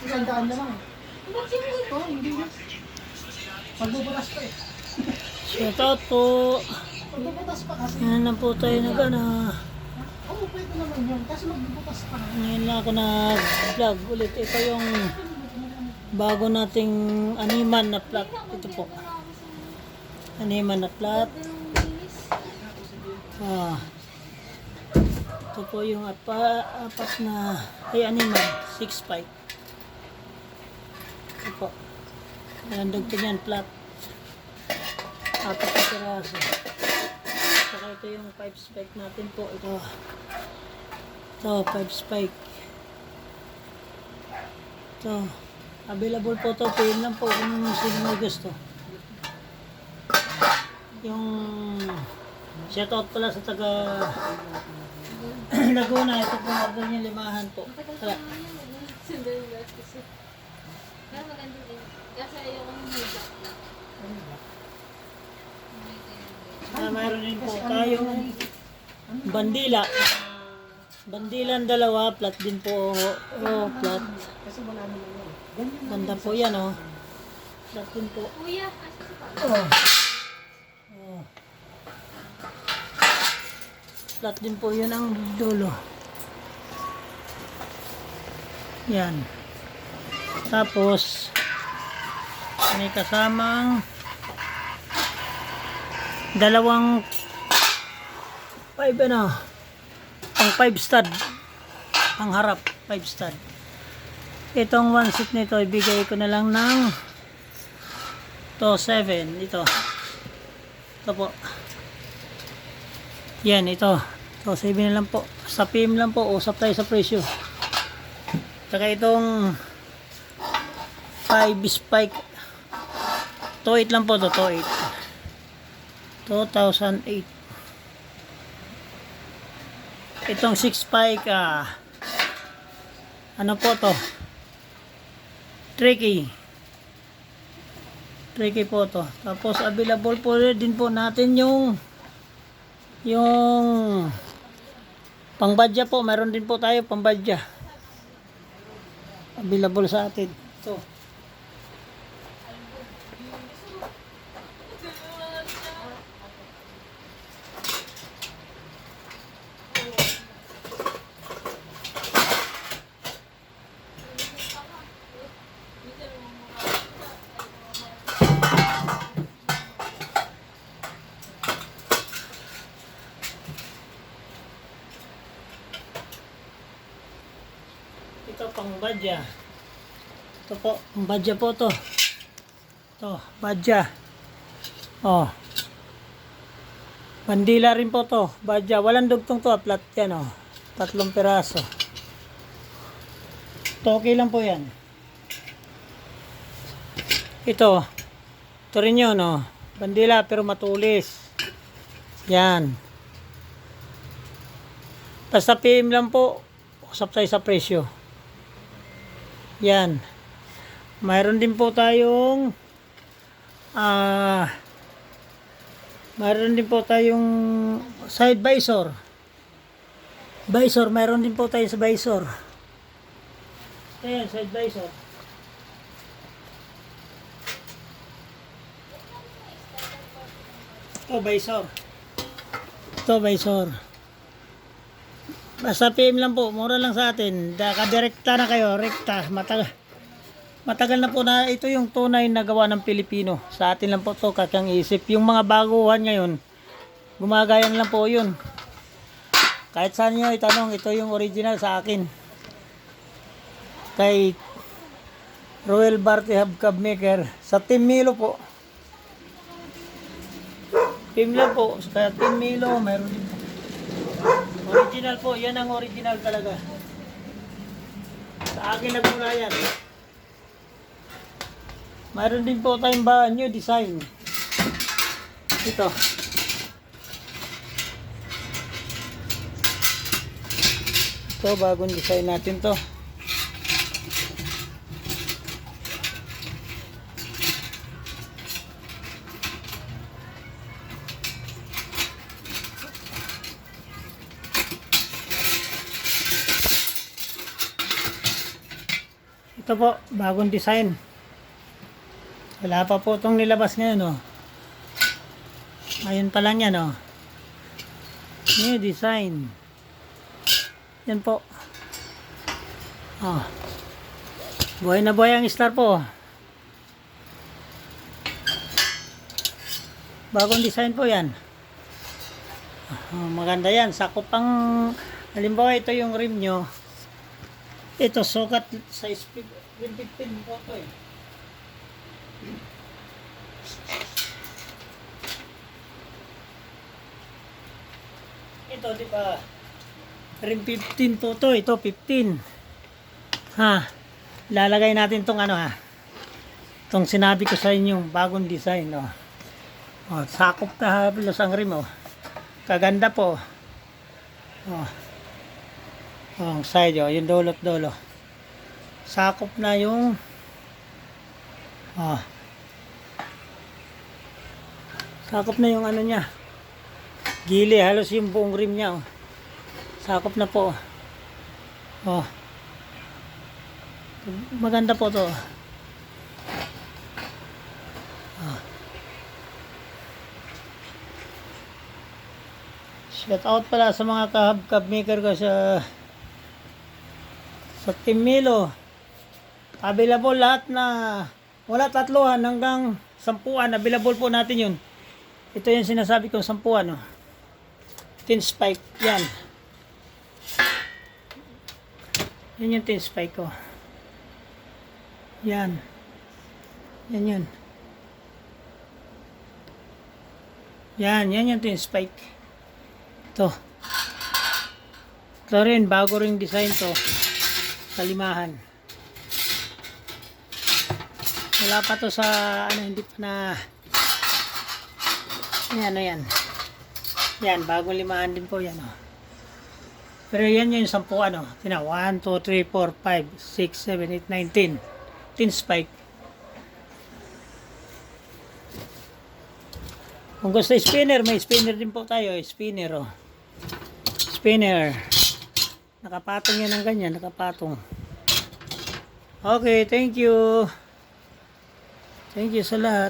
Isang daan na lang. Oo, hindi na. Magbubutas pa eh. Shout out po. Magbubutas pa kasi. Yan na po tayo nag ano. Oo, pwede naman yun. Kasi magbubutas pa. Ngayon lang ako nag-vlog ulit. Ito yung bago nating animan na plat. Ito po. Animan na plat. Ah. Ito po yung apa, apat na ay animan. Six spike. Ito po. Nalandog ko niyan plat. Apat na piraso. Saka ito yung five spike natin po. Ito. Ito, 5 spike. Ito. Available po to. Pin lang po kung sino may gusto. Yung shoutout pala sa taga Laguna. Ito po order niya limahan po. Tara. Kasi. Pero maganda din. Kasi ayoko ng higa. Ah, mayroon din po tayong bandila. Bandilan dalawa, flat din po. Oh, flat. Kasi wala naman yun. Ganda po yan, oh. Flat din po. Kuya, asa si Papa? Oh. Oh. Flat din po yun ang dulo. Yan. Tapos, may kasamang dalawang five ano, pang five stud. Pang harap, five stud. Itong one seat nito, ibigay ko na lang ng to 7 ito. Ito po. Yan ito. To 7 na lang po. Sa PM lang po usap tayo sa presyo. Saka itong 5 spike to 8 lang po to to 8 2008 itong 6 spike ah ano po to tricky tricky po to. Tapos available po din po natin yung yung pangbadya po. Meron din po tayo pangbadya. Available sa atin. So, ito pangbadya. Ito po, pangbadya po to. Ito, badya. Oh. Bandila rin po to, badya. Walang dugtong to, flat yan oh. Tatlong piraso. Toki lang po yan. Ito. Ito rin yun, oh. Bandila pero matulis. Yan. Basta PM lang po. Usap tayo sa presyo. Yan. Mayroon din po tayong ah mayroon din po tayong side visor. Visor, mayroon din po tayo sa visor. Ayan, side visor. Ito, visor. Ito, visor. Basta PM lang po, mura lang sa atin. Kadirekta na kayo, rekta. Matagal, matagal na po na ito yung tunay na gawa ng Pilipino. Sa atin lang po to kakang isip. Yung mga baguhan ngayon, gumagayan lang po yun. Kahit saan nyo itanong, ito yung original sa akin. Kay Royal Barty Hubcap Maker sa Team Milo po. Team lang po. Kaya Team Milo, mayroon din. Original po, yan ang original talaga. Sa akin nagmula yan. Mayroon din po tayong ba new design. Ito. Ito, bagong design natin to. Ito po, bagong design. Wala pa po itong nilabas ngayon, oh. Ngayon pa lang yan, oh. New design. Yan po. Oh. Buhay na buhay ang star po. Bagong design po yan. Oh, maganda yan. Sakop pang, halimbawa ito yung rim nyo. Ito, sukat sa speed. 15 po ito eh. Ito, di ba? Rim 15 po to. Ito, 15. Ha? Lalagay natin tong ano ha. Tong sinabi ko sa inyo, bagong design. Oh. Oh, sakop na halos ang rim. Oh. Kaganda po. Oh. Oh, ang side, oh, yung dulot dulo. Sakop na yung oh. Sakop na yung ano niya. Gili, halos yung buong rim niya. Oh. Sakop na po. Oh. Maganda po to. Oh. Shout out pala sa mga kahab-cab maker ko sa sa Team Milo. Available lahat na wala tatluhan hanggang sampuan. Available po natin yun. Ito yung sinasabi kong sampuan. Oh. Tin spike. Yan. Yan yung tin spike ko. Yan. Yan yun. Yan. Yan yung tin spike. Ito. Ito rin. Bago ring design to. Kalimahan. Wala pa to sa ano hindi pa na yan ano yan. Yan, bagong limahan din po yan. Oh. Pero yan yung sampu ano. Tina, 1, 2, 3, 4, 5, 6, 7, 8, 9, 10. 10 spike. Kung gusto spinner, may spinner din po tayo. eh. Spinner, oh. Spinner. Nakapatong yan ng ganyan, nakapatong. Okay, thank you. Thank you sa lahat.